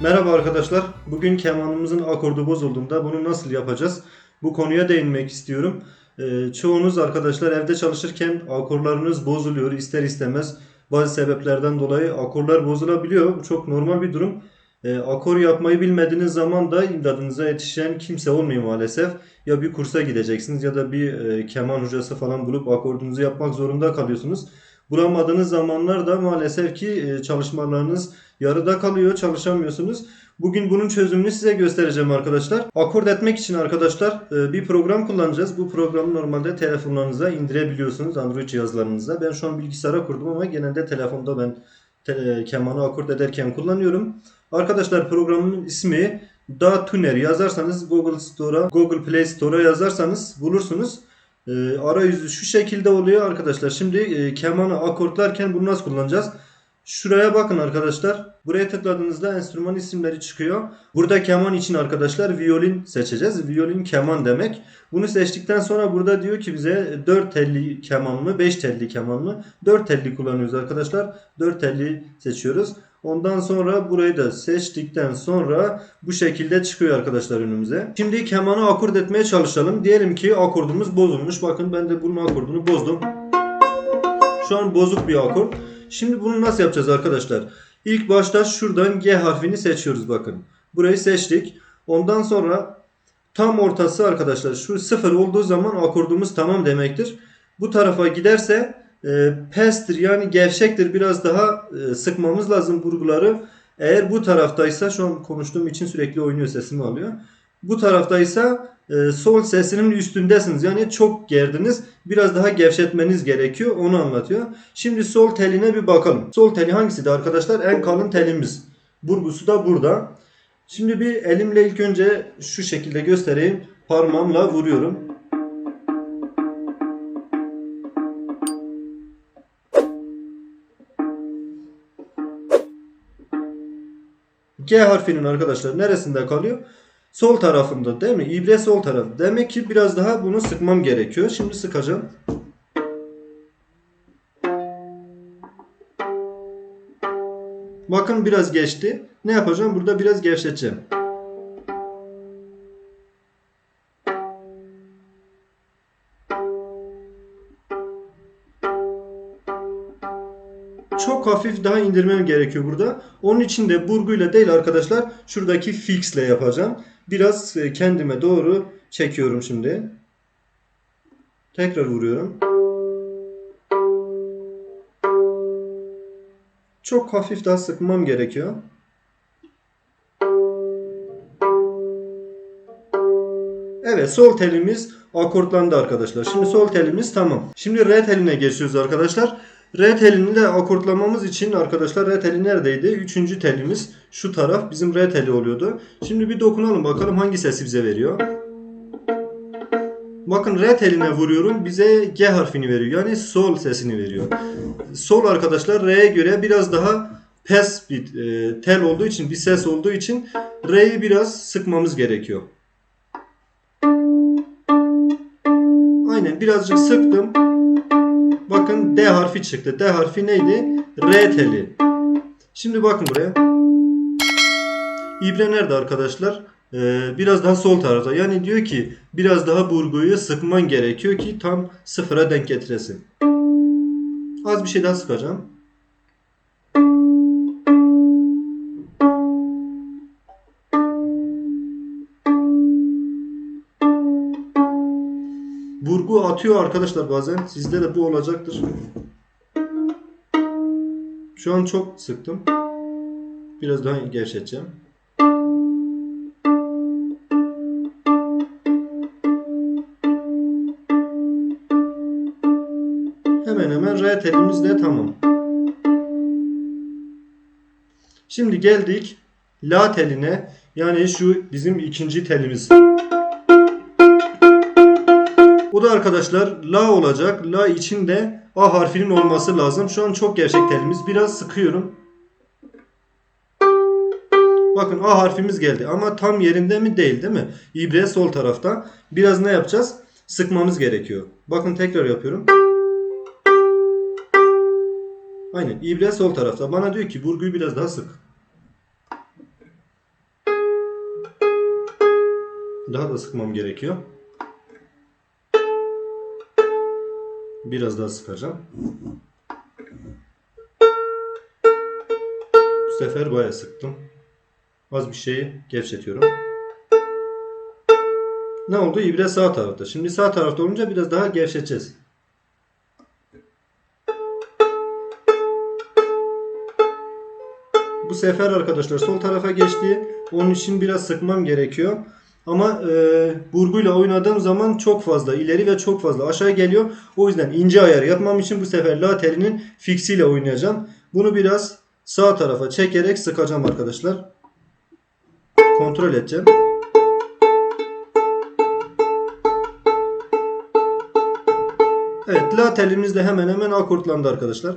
Merhaba arkadaşlar. Bugün kemanımızın akordu bozulduğunda bunu nasıl yapacağız? Bu konuya değinmek istiyorum. Ee, çoğunuz arkadaşlar evde çalışırken akorlarınız bozuluyor ister istemez. Bazı sebeplerden dolayı akorlar bozulabiliyor. Bu çok normal bir durum. Ee, akor yapmayı bilmediğiniz zaman da imdadınıza yetişen kimse olmuyor maalesef. Ya bir kursa gideceksiniz ya da bir e, keman hocası falan bulup akordunuzu yapmak zorunda kalıyorsunuz. Bulamadığınız zamanlar da maalesef ki e, çalışmalarınız yarıda kalıyor, çalışamıyorsunuz. Bugün bunun çözümünü size göstereceğim arkadaşlar. Akord etmek için arkadaşlar e, bir program kullanacağız. Bu programı normalde telefonlarınıza indirebiliyorsunuz Android cihazlarınızda. Ben şu an bilgisayara kurdum ama genelde telefonda ben kemanı akord ederken kullanıyorum. Arkadaşlar programın ismi Da Tuner yazarsanız Google Store'a, Google Play Store'a yazarsanız bulursunuz. E, arayüzü şu şekilde oluyor arkadaşlar. Şimdi e, kemanı akortlarken bunu nasıl kullanacağız? Şuraya bakın arkadaşlar. Buraya tıkladığınızda enstrüman isimleri çıkıyor. Burada keman için arkadaşlar violin seçeceğiz. Violin keman demek. Bunu seçtikten sonra burada diyor ki bize 4 telli keman mı 5 telli keman mı? 4 telli kullanıyoruz arkadaşlar. 4 telli seçiyoruz. Ondan sonra burayı da seçtikten sonra bu şekilde çıkıyor arkadaşlar önümüze. Şimdi kemanı akord etmeye çalışalım. Diyelim ki akordumuz bozulmuş. Bakın ben de bunun akordunu bozdum. Şu an bozuk bir akord. Şimdi bunu nasıl yapacağız arkadaşlar? İlk başta şuradan G harfini seçiyoruz bakın. Burayı seçtik. Ondan sonra tam ortası arkadaşlar şu sıfır olduğu zaman akordumuz tamam demektir. Bu tarafa giderse e, pestir yani gevşektir biraz daha e, sıkmamız lazım vurguları. Eğer bu taraftaysa şu an konuştuğum için sürekli oynuyor sesimi alıyor. Bu taraftaysa e, sol sesinin üstündesiniz. Yani çok gerdiniz. Biraz daha gevşetmeniz gerekiyor. Onu anlatıyor. Şimdi sol teline bir bakalım. Sol teli hangisiydi arkadaşlar? En kalın telimiz. Burgusu da burada. Şimdi bir elimle ilk önce şu şekilde göstereyim. Parmağımla vuruyorum. G harfinin arkadaşlar neresinde kalıyor? Sol tarafında değil mi? İbre sol taraf. Demek ki biraz daha bunu sıkmam gerekiyor. Şimdi sıkacağım. Bakın biraz geçti. Ne yapacağım? Burada biraz gevşeteceğim. Çok hafif daha indirmem gerekiyor burada. Onun için de burguyla değil arkadaşlar şuradaki fixle yapacağım. Biraz e, kendime doğru çekiyorum şimdi. Tekrar vuruyorum. Çok hafif daha sıkmam gerekiyor. Evet sol telimiz akortlandı arkadaşlar. Şimdi sol telimiz tamam. Şimdi re teline geçiyoruz arkadaşlar. Re telini de akortlamamız için arkadaşlar re teli neredeydi? Üçüncü telimiz şu taraf bizim re teli oluyordu. Şimdi bir dokunalım bakalım hangi sesi bize veriyor. Bakın re teline vuruyorum bize G harfini veriyor. Yani sol sesini veriyor. Sol arkadaşlar re'ye göre biraz daha pes bir e, tel olduğu için bir ses olduğu için re'yi biraz sıkmamız gerekiyor. Aynen birazcık sıktım. Bakın D harfi çıktı. D harfi neydi? R teli. Şimdi bakın buraya. İbre nerede arkadaşlar? Ee, biraz daha sol tarafta. Yani diyor ki biraz daha burguyu sıkman gerekiyor ki tam sıfıra denk getiresin. Az bir şey daha sıkacağım. Burgu atıyor arkadaşlar bazen. Sizde de bu olacaktır. Şu an çok sıktım. Biraz daha gevşeteceğim. Hemen hemen re telimiz de tamam. Şimdi geldik la teline. Yani şu bizim ikinci telimiz. O da arkadaşlar la olacak. La için de A harfinin olması lazım. Şu an çok gerçek telimiz. Biraz sıkıyorum. Bakın A harfimiz geldi ama tam yerinde mi değil değil mi? İbre sol tarafta. Biraz ne yapacağız? Sıkmamız gerekiyor. Bakın tekrar yapıyorum. Aynen. İbre sol tarafta. Bana diyor ki burguyu biraz daha sık. Daha da sıkmam gerekiyor. Biraz daha sıkacağım. Bu sefer bayağı sıktım. Az bir şeyi gevşetiyorum. Ne oldu? İbre sağ tarafta. Şimdi sağ tarafta olunca biraz daha gevşeteceğiz. Bu sefer arkadaşlar sol tarafa geçti. Onun için biraz sıkmam gerekiyor. Ama e, burguyla oynadığım zaman çok fazla ileri ve çok fazla aşağı geliyor. O yüzden ince ayar yapmam için bu sefer la telinin fixiyle oynayacağım. Bunu biraz sağ tarafa çekerek sıkacağım arkadaşlar. Kontrol edeceğim. Evet la telimiz de hemen hemen akortlandı arkadaşlar.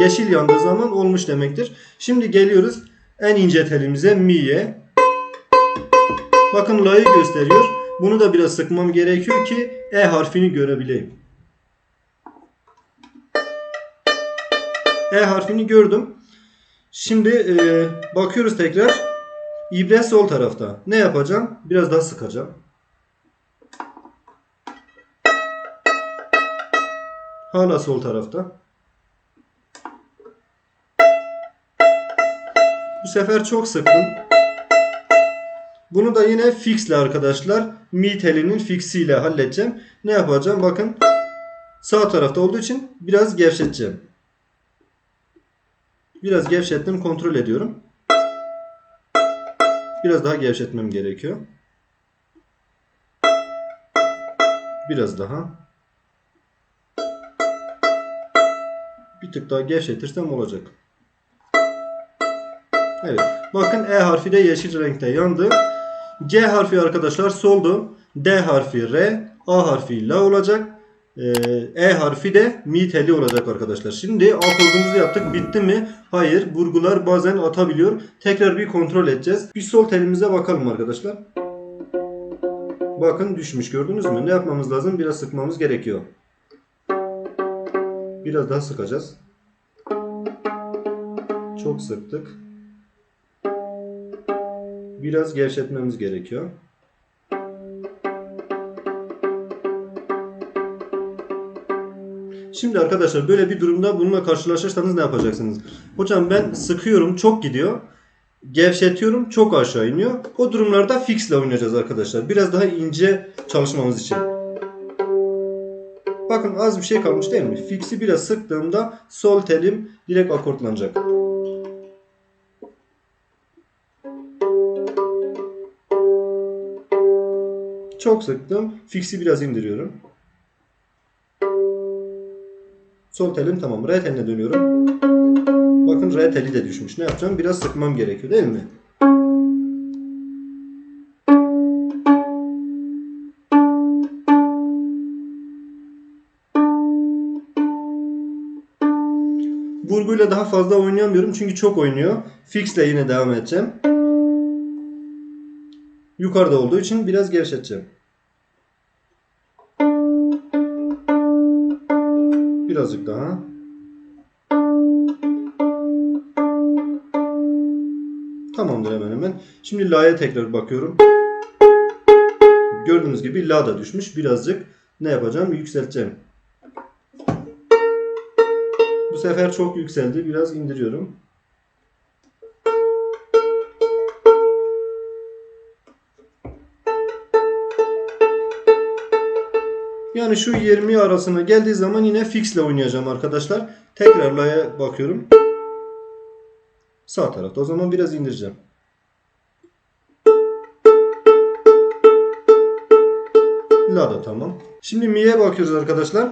Yeşil yandığı zaman olmuş demektir. Şimdi geliyoruz en ince telimize mi'ye. Bakın la'yı gösteriyor. Bunu da biraz sıkmam gerekiyor ki e harfini görebileyim. E harfini gördüm. Şimdi e, bakıyoruz tekrar. İbre sol tarafta. Ne yapacağım? Biraz daha sıkacağım. Hala sol tarafta. Bu sefer çok sıktım. Bunu da yine fixle arkadaşlar. Mi telinin fixiyle halledeceğim. Ne yapacağım? Bakın sağ tarafta olduğu için biraz gevşeteceğim. Biraz gevşettim. Kontrol ediyorum. Biraz daha gevşetmem gerekiyor. Biraz daha. Bir tık daha gevşetirsem olacak. Evet. Bakın E harfi de yeşil renkte yandı. G harfi arkadaşlar soldu. D harfi R. A harfi La olacak. Ee, E harfi de mi teli olacak arkadaşlar. Şimdi akordumuzu yaptık. Bitti mi? Hayır. Burgular bazen atabiliyor. Tekrar bir kontrol edeceğiz. Bir sol telimize bakalım arkadaşlar. Bakın düşmüş gördünüz mü? Ne yapmamız lazım? Biraz sıkmamız gerekiyor. Biraz daha sıkacağız. Çok sıktık. Biraz gevşetmemiz gerekiyor. Şimdi arkadaşlar böyle bir durumda bununla karşılaşırsanız ne yapacaksınız? Hocam ben sıkıyorum çok gidiyor. Gevşetiyorum çok aşağı iniyor. O durumlarda fixle oynayacağız arkadaşlar. Biraz daha ince çalışmamız için. Bakın az bir şey kalmış değil mi? Fix'i biraz sıktığımda sol telim direkt akortlanacak. Çok sıktım. Fix'i biraz indiriyorum. Sol telim tamam. R teline dönüyorum. Bakın R teli de düşmüş. Ne yapacağım? Biraz sıkmam gerekiyor değil mi? Burguyla daha fazla oynayamıyorum çünkü çok oynuyor. Fix'le yine devam edeceğim. Yukarıda olduğu için biraz gevşeteceğim. Birazcık daha. Tamamdır hemen hemen. Şimdi la'ya tekrar bakıyorum. Gördüğünüz gibi la da düşmüş. Birazcık ne yapacağım? Yükselteceğim. Bu sefer çok yükseldi. Biraz indiriyorum. Yani şu 20 arasına geldiği zaman yine fixle oynayacağım arkadaşlar. Tekrar la'ya bakıyorum. Sağ tarafta. O zaman biraz indireceğim. La da tamam. Şimdi mi'ye bakıyoruz arkadaşlar.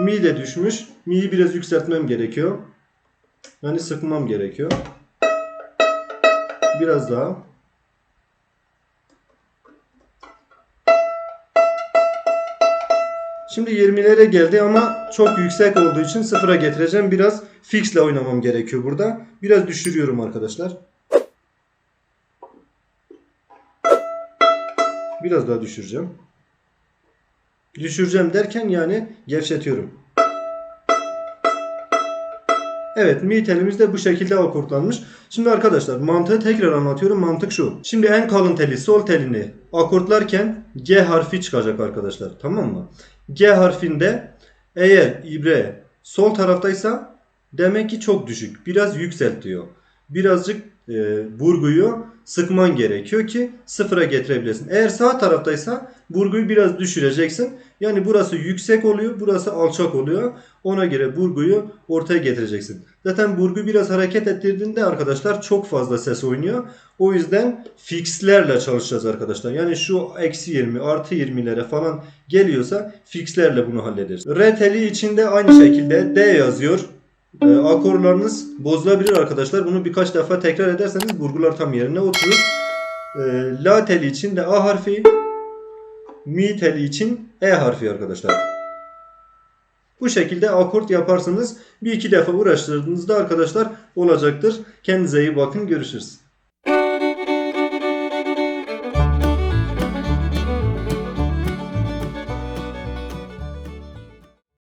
Mi de düşmüş. Mi'yi biraz yükseltmem gerekiyor. Yani sıkmam gerekiyor. Biraz daha. Şimdi 20'lere geldi ama çok yüksek olduğu için sıfıra getireceğim. Biraz fixle oynamam gerekiyor burada. Biraz düşürüyorum arkadaşlar. Biraz daha düşüreceğim. Düşüreceğim derken yani gevşetiyorum. Evet mi telimiz de bu şekilde akortlanmış. Şimdi arkadaşlar mantığı tekrar anlatıyorum. Mantık şu. Şimdi en kalın teli sol telini akortlarken G harfi çıkacak arkadaşlar. Tamam mı? G harfinde eğer ibre sol taraftaysa demek ki çok düşük. Biraz yükselt diyor. Birazcık e, burguyu sıkman gerekiyor ki sıfıra getirebilesin. Eğer sağ taraftaysa burguyu biraz düşüreceksin. Yani burası yüksek oluyor, burası alçak oluyor. Ona göre burguyu ortaya getireceksin. Zaten burgu biraz hareket ettirdiğinde arkadaşlar çok fazla ses oynuyor. O yüzden fixlerle çalışacağız arkadaşlar. Yani şu eksi 20 artı 20'lere falan geliyorsa fixlerle bunu hallederiz. Re teli içinde aynı şekilde D yazıyor. E, akorlarınız bozulabilir arkadaşlar. Bunu birkaç defa tekrar ederseniz burgular tam yerine oturur. E, La teli için de A harfi, Mi teli için E harfi arkadaşlar. Bu şekilde akort yaparsınız. Bir iki defa uğraştırdığınızda arkadaşlar olacaktır. Kendinize iyi bakın. Görüşürüz.